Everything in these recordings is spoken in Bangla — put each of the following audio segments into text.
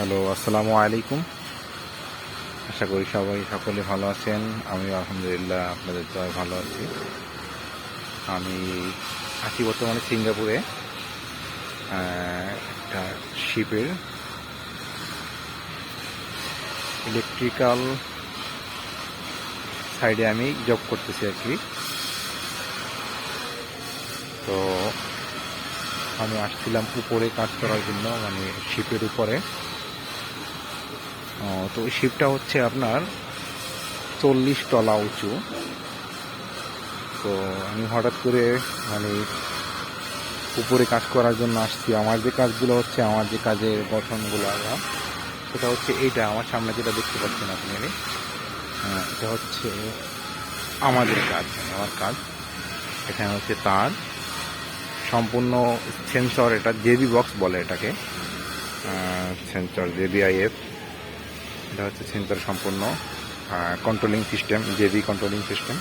হ্যালো, আসসালামু আলাইকুম। আশা করি সবাই সকলে ভালো আছেন। আমি আলহামদুলিল্লাহ আপনাদের জয় ভালো আছি। আমি আছি বর্তমানে সিঙ্গাপুরে একটা শিপের ইলেকট্রিক্যাল সাইডে আমি জব করতেছি আর কি। তো আমি আসছিলাম উপরে কাজ করার জন্য মানে শিপের উপরে। তো ওই শিপটা হচ্ছে আপনার চল্লিশ তলা উঁচু। তো আমি হঠাৎ করে মানে উপরে কাজ করার জন্য আসছি। আমার যে কাজগুলো হচ্ছে আমার যে কাজের গঠনগুলো সেটা হচ্ছে এইটা আমার সামনে যেটা দেখতে পাচ্ছেন আপনি হ্যাঁ, এটা হচ্ছে আমাদের কাজ আমার কাজ। এখানে হচ্ছে তার সম্পূর্ণ সেন্সর এটা জেবি বক্স বলে এটাকে। সেন্সর জেবিআইএফ এটা হচ্ছে সেন্সর সম্পূর্ণ controlling system JB controlling system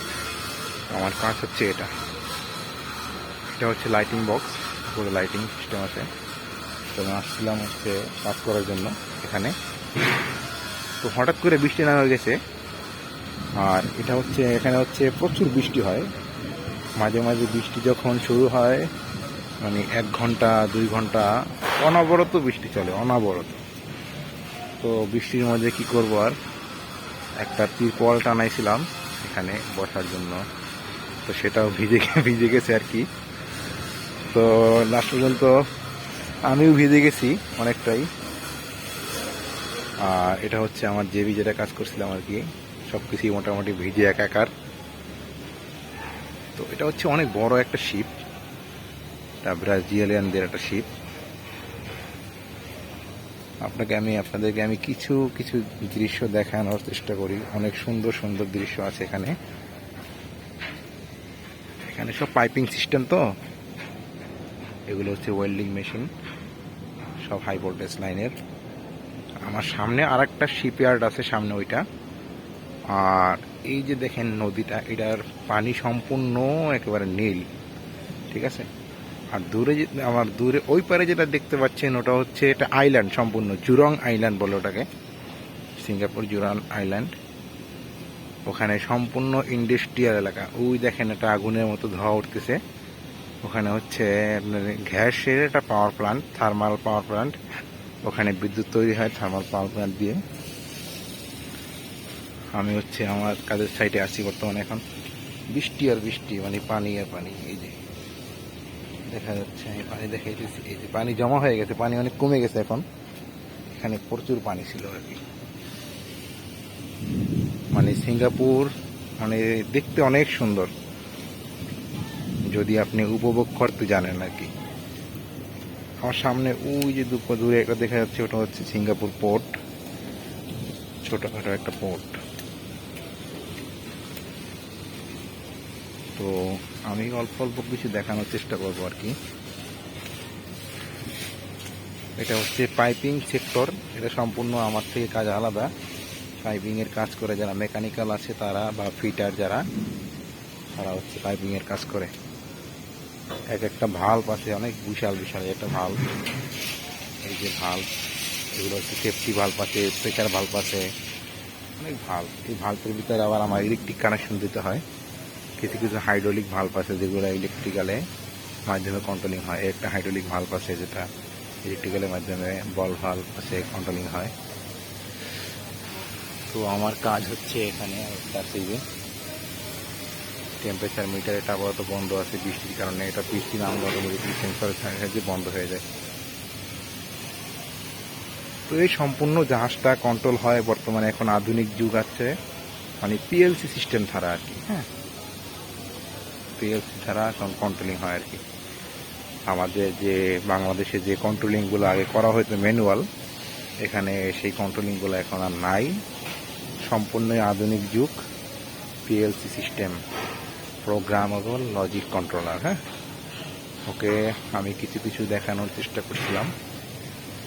আমার কাজ হচ্ছে এটা। এটা হচ্ছে লাইটিং বক্স পুরো লাইটিং সিস্টেম আছে। তো আমি আসছিলাম হচ্ছে কাজ করার জন্য এখানে। তো হঠাৎ করে বৃষ্টি না হয়ে গেছে, আর এটা হচ্ছে, এখানে হচ্ছে প্রচুর বৃষ্টি হয়। মাঝে মাঝে বৃষ্টি যখন শুরু হয় মানে এক ঘণ্টা, দুই ঘণ্টা, অনবরত বৃষ্টি চলে, অনবরত। তো বৃষ্টির মধ্যে কি করব আর? একটা তিরপল টানাইছিলাম এখানে বসার জন্য। তো সেটাও ভিজে ভিজে গেছে আর কি। তো লাস্ট পর্যন্ত আমিও ভিজে গেছি অনেকটাই। আর এটা হচ্ছে আমার জেবি যেটা কাজ করছিলাম আর কি। সব কিছুই মোটামুটি ভিজে একাকার। তো এটা হচ্ছে অনেক বড় একটা শিপ এটা ব্রাজিলিয়ানদের একটা শিপ আপনাকে আমি, আপনাদেরকে আমি কিছু কিছু দৃশ্য দেখানোর চেষ্টা করি। অনেক সুন্দর সুন্দর দৃশ্য আছে এখানে। এখানে সব পাইপিং সিস্টেম তো? এগুলো হচ্ছে ওয়েল্ডিং মেশিন, সব হাই ভোল্টেজ লাইনের। আমার সামনে আর একটা শিপইয়ার্ড আছে সামনে ওইটা। আর এই যে দেখেন নদীটা, এটার পানি সম্পূর্ণ একেবারে নীল, ঠিক আছে? আর দূরে আমার দূরে ওই পারে যেটা দেখতে পাচ্ছেন, ওটা হচ্ছে এটা আইল্যান্ড সম্পূর্ণ, জুরং আইল্যান্ড বলে ওটাকে। সিঙ্গাপুর জুরং আইল্যান্ড ওখানে সম্পূর্ণ ইন্ডাস্ট্রিয়াল এলাকা। ওই দেখেন একটা আগুনের মতো ধোয়া উঠতেছে। ওখানে হচ্ছে গ্যাসের একটা power plant thermal power plant ওখানে বিদ্যুৎ তৈরি হয় থার্মাল পাওয়ার প্লান্ট দিয়ে। আমি হচ্ছে আমার কাজের সাইডে আছি বর্তমানে এখন। বৃষ্টি আর বৃষ্টি মানে পানি আর পানি, এই যে। দেখা যাচ্ছে, আমি পানি দেখাইতেছি। এই যে পানি জমা হয়ে গেছে, পানি অনেক কমে গেছে এখন। এখানে প্রচুর পানি ছিল আর কি। মানে সিঙ্গাপুর মানে দেখতে অনেক সুন্দর। যদি আপনি উপভোগ করতে জানেন আর কি। আমার সামনে ওই যে দুপো দূরে একটা দেখা যাচ্ছে, ওটা হচ্ছে সিঙ্গাপুর পোর্ট। ছোটখাটো একটা পোর্ট। তো আমি অল্প অল্প কিছু দেখানোর চেষ্টা করব আর কি। এটা হচ্ছে পাইপিং সেক্টর। এটা সম্পূর্ণ আমার থেকে কাজ আলাদা। পাইপিং এর কাজ করে যারা মেকানিক্যাল আছে তারা বা ফিটার যারা, তারা হচ্ছে পাইপিং এর কাজ করে। এক একটা ভাল্ব আছে, অনেক বিশাল বিশাল একটা ভাল্ব এই যে ভাল্ব এগুলো হচ্ছে সেফটি ভাল্ব আছে প্রেশার ভাল্ব আছে, অনেক ভাল্ব এই ভাল্বের ভিতরে আবার আমার ইলেকট্রিক কানেকশন দিতে হয়। কিছু কিছু হাইড্রোলিক ভাল্ব আছে যেগুলো ইলেকট্রিক্যালে মাধ্যমে কন্ট্রোলিং হয়। একটা হাইড্রোলিক ভাল্ব আছে যেটা ইলেকট্রিক্যালের মাধ্যমে বল ভাল্ব আছে কন্ট্রোলিং হয়। তো আমার কাজ হচ্ছে এখানে থেকে টেম্পারেচার মিটার এটা আপাতত বন্ধ আছে বৃষ্টির কারণে। এটা বৃষ্টি নামলে অটোমেটিকলি সাহায্যে বন্ধ হয়ে যায়। তো এই সম্পূর্ণ জাহাজটা কন্ট্রোল হয় বর্তমানে। এখন আধুনিক যুগ আছে। মানে পিএলসি সিস্টেম ছাড়া আর কি। হ্যাঁ। পিএলসি ছাড়া এখন কন্ট্রোলিং হয় আর কি আমাদের যে, বাংলাদেশে যে কন্ট্রোলিংগুলো আগে করা হতো ম্যানুয়াল এখানে সেই কন্ট্রোলিংগুলো এখন আর নাই। সম্পূর্ণই আধুনিক যুগ PLC system programmable logic controller হ্যাঁ? ওকে, আমি কিছু কিছু দেখানোর চেষ্টা করছিলাম।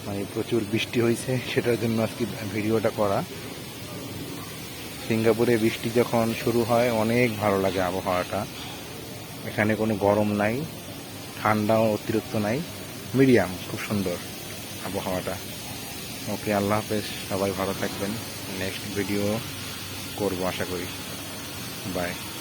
মানে প্রচুর বৃষ্টি হয়েছে, সেটার জন্য আজকে ভিডিওটা করা। সিঙ্গাপুরে বৃষ্টি যখন শুরু হয়, অনেক ভালো লাগে আবহাওয়াটা। এখানে কোনো গরম নাই, ঠান্ডাও অতিরিক্ত নাই, মিডিয়াম, খুব সুন্দর আবহাওয়াটা। ওকে, আল্লাহ হাফেজ, সবাই ভালো থাকবেন। নেক্সট ভিডিও করব, আশা করি। বাই।